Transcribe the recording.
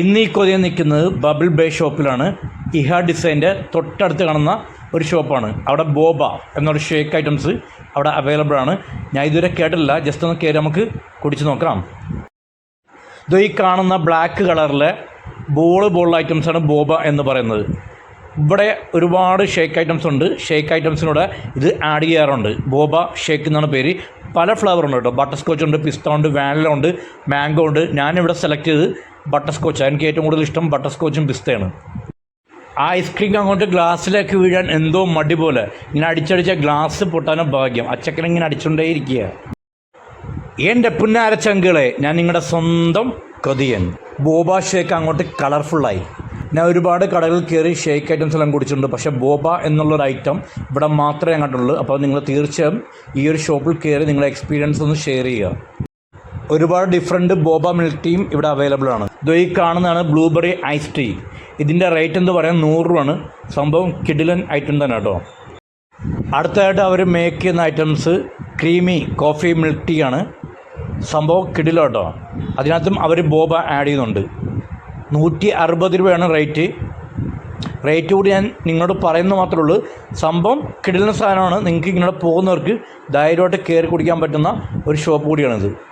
ഇന്ന് ഈ കൊതിയ നിൽക്കുന്നത് ബബിൾ ബേ ഷോപ്പിലാണ്. ഇഹ ഡിസൈന്റെ തൊട്ടടുത്ത് കാണുന്ന ഒരു ഷോപ്പാണ്. അവിടെ ബോബ എന്നൊരു ഷേക്ക് ഐറ്റംസ് അവിടെ അവൈലബിൾ ആണ്. ഞാൻ ഇതുവരെ കേട്ടില്ല ജസ്റ്റ് ഒന്ന് കയറി നമുക്ക് കുടിച്ച് നോക്കാം. ഇത് ഈ കാണുന്ന ബ്ലാക്ക് കളറിലെ ബോൾ ബോൾ ഐറ്റംസാണ് ബോബ എന്ന് പറയുന്നത്. ഇവിടെ ഒരുപാട് ഷേക്ക് ഐറ്റംസ് ഉണ്ട്. ഷേക്ക് ഐറ്റംസിനൂടെ ഇത് ആഡ് ചെയ്യാറുണ്ട്. ബോബ ഷേക്ക് എന്നാണ് പേര്. പല ഫ്ലേവർ ഉണ്ട് കേട്ടോ. ബട്ടർ സ്കോച്ച് ഉണ്ട് പിസ്ത ഉണ്ട് വാനില ഉണ്ട് മാംഗോ ഉണ്ട്. ഞാനിവിടെ സെലക്ട് ചെയ്ത് ബട്ടർ സ്കോച്ച് എനിക്ക് ഏറ്റവും കൂടുതൽ ഇഷ്ടം ബട്ടർ സ്കോച്ചും പിസ്തയാണ്. ആ ഐസ്ക്രീം അങ്ങോട്ട് ഗ്ലാസ്സിലേക്ക് വീഴാൻ എന്തോ മടി പോലെ. ഇങ്ങനെ അടിച്ചടിച്ച ഗ്ലാസ് പൊട്ടാനോ ഭാഗ്യം. അച്ചക്കൻ ഇങ്ങനെ അടിച്ചുകൊണ്ടേയിരിക്കുക എന്റെ പുന്നാരച്ചങ്കളെ ഞാൻ നിങ്ങളുടെ സ്വന്തം കൊതിയൻ. ബോബ ഷേക്ക് അങ്ങോട്ട് കളർഫുള്ളായി ഞാൻ ഒരുപാട് കടകളിൽ കയറി ഷേക്ക് ഐറ്റംസ് എല്ലാം കുടിച്ചിട്ടുണ്ട്. പക്ഷേ ബോബ എന്നുള്ളൊരു ഐറ്റം ഇവിടെ മാത്രമേ അങ്ങോട്ടുള്ളൂ അപ്പോൾ നിങ്ങൾ തീർച്ചയായും ഈ ഒരു ഷോപ്പിൽ കയറി നിങ്ങളുടെ എക്സ്പീരിയൻസ് ഒന്ന് ഷെയർ ചെയ്യുക. ഒരുപാട് ഡിഫറെന്റ് ബോബ മിൽക്ക് ടീം ഇവിടെ അവൈലബിൾ ആണ്. ഇത് ഈ കാണുന്നതാണ് ബ്ലൂബെറി ഐസ് ടീ ഇതിന്റെ റേറ്റ് എന്ന് പറയാൻ നൂറ് രൂപയാണ്. സംഭവം കിഡിലൻ ഐറ്റം തന്നെ കേട്ടോ. അടുത്തതായിട്ട് അവർ മേക്ക് ചെയ്യുന്ന items creamy coffee milk tea ആണ്. സംഭവം കിഡിലോ കേട്ടോ. അതിനകത്തും അവർ ബോബ ആഡ് ചെയ്യുന്നുണ്ട്. നൂറ്റി അറുപത് രൂപയാണ് റേറ്റ് റേറ്റ് കൂടി ഞാൻ നിങ്ങളോട് പറയുന്നത് മാത്രമേ ഉള്ളൂ. സംഭവം കിടിലൻ സാധനമാണ്. നിങ്ങൾക്ക് ഇങ്ങനെ പോകുന്നവർക്ക് ധൈര്യമായിട്ട് കയറി കുടിക്കാൻ പറ്റുന്ന ഒരു ഷോപ്പ് കൂടിയാണിത്.